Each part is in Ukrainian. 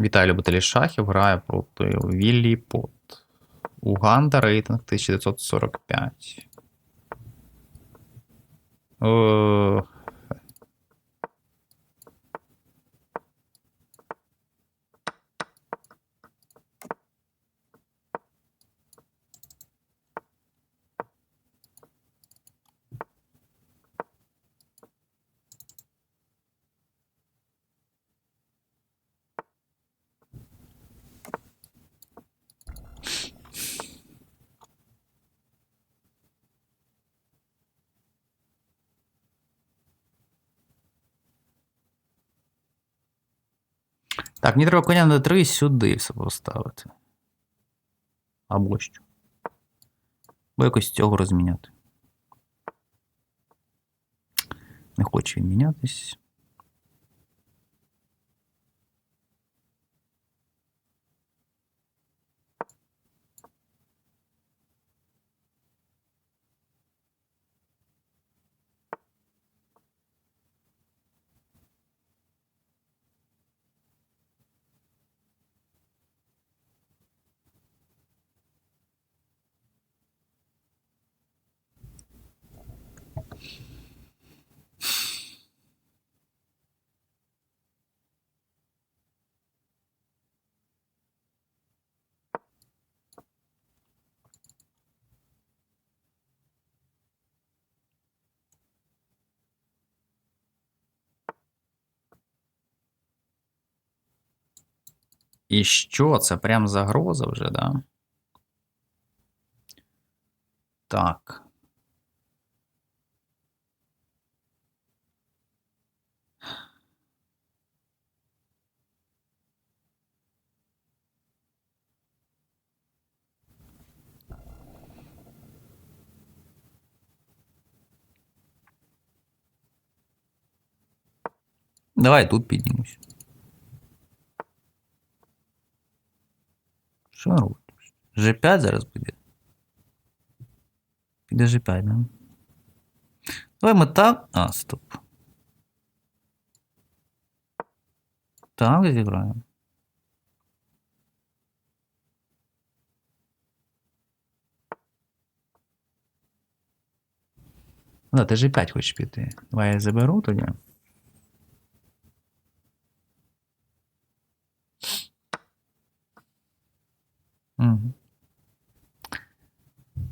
Вітаю любителі шахів. Грає проти Віллі Пот. Уганда рейтинг 1945. Е, Так, мені треба коня на 3 сюди все поставити. Або що. Бо якось цього розміняти. Не хоче він мінятись. І що? Це прям загроза вже, да? Так. Давай тут піднімусь. Що робить? G5 зараз буде. Піде G5, да? Давай ми так. А, стоп. Так зіграємо. Да, ти G5 хочеш піти. Давай я заберу тоді.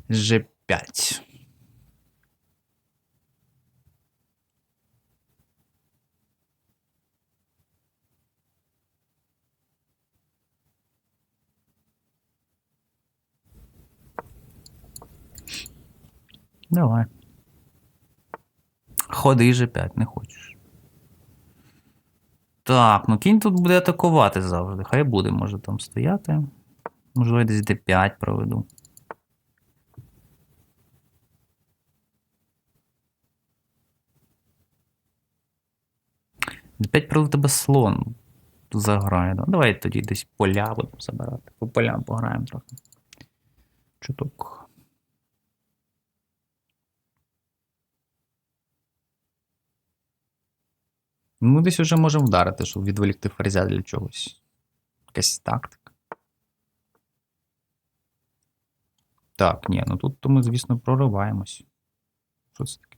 G5. Давай. Ходи G5, не хочеш. Так, ну кінь тут буде атакувати завжди. Хай буде, може там стояти. Можливо, десь D5 проведу. D5 проведу тебе слон заграє. Ну, давай тоді десь поля будемо забирати. По полям пограємо трохи. Чуток. Ми десь вже можемо вдарити, щоб відволікти ферзя для чогось. Якась тактика. Так, ні, ну тут ми, звісно, прориваємось. Що це таке?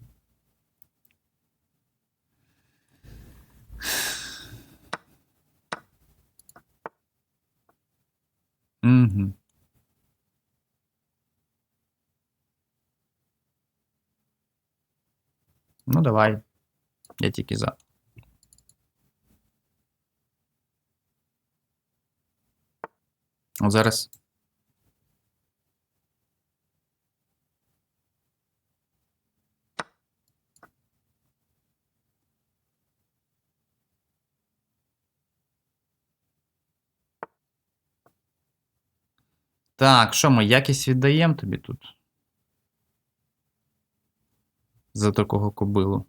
Угу. Ну, давай. Я тільки за. Зараз. Так, що ми якість віддаємо тобі тут? За такого кобилу.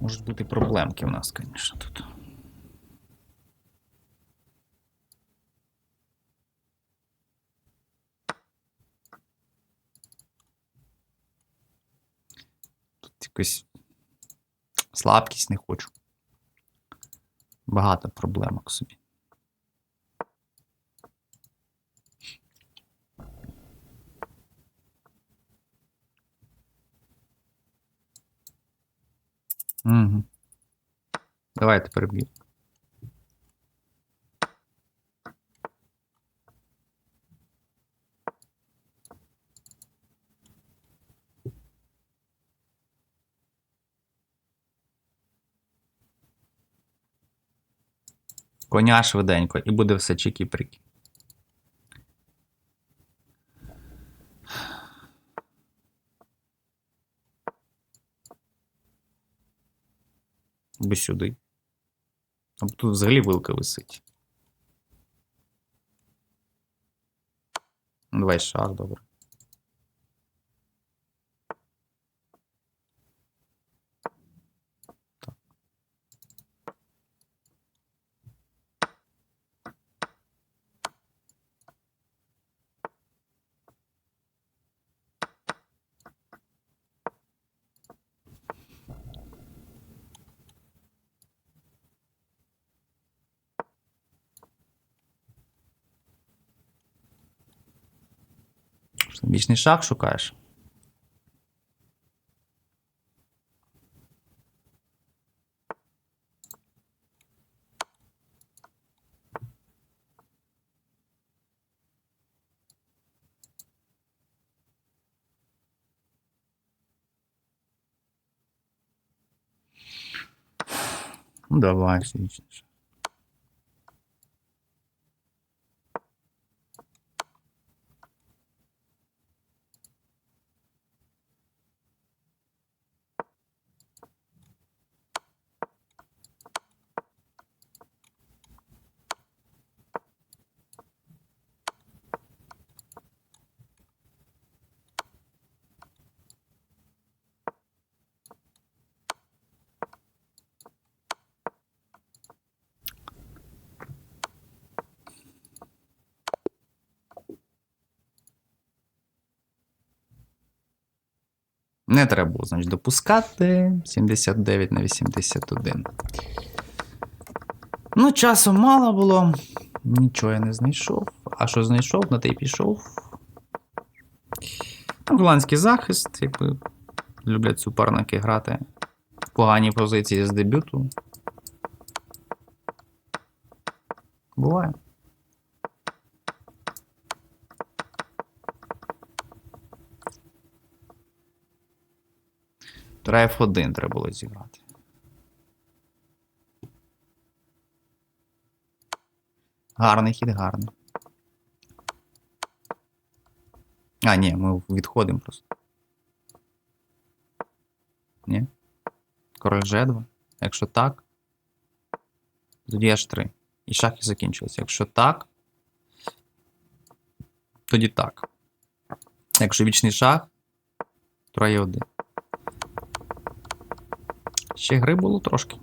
Можуть бути проблемки в нас, звісно, тут. Тут якось слабкість не хочу. Багато проблемок собі. Угу. Давайте переб'ю. Коня швиденько, і буде все чики-прики. Або сюди. Або тут взагалі вилка висить. Давай шах, добре. Бічний шах шукаєш? Ну, давай, бічний Не треба було, значить, допускати. 79 на 81. Ну, часу мало було. Нічого я не знайшов. А що знайшов, на те й пішов. Голландський захист, якби люблять суперники грати в поганій позиції з дебюту. Буває. Тура F1 треба було зіграти. Гарний хід, гарний. А, ні, ми відходимо просто. Ні. Король G2. Якщо так. Тоді H3. І шахи закінчилися. Якщо так. Тоді так. Якщо вічний шах, то є 1. Ще гри було трошки.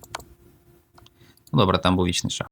Ну, добре, там був вічний шах.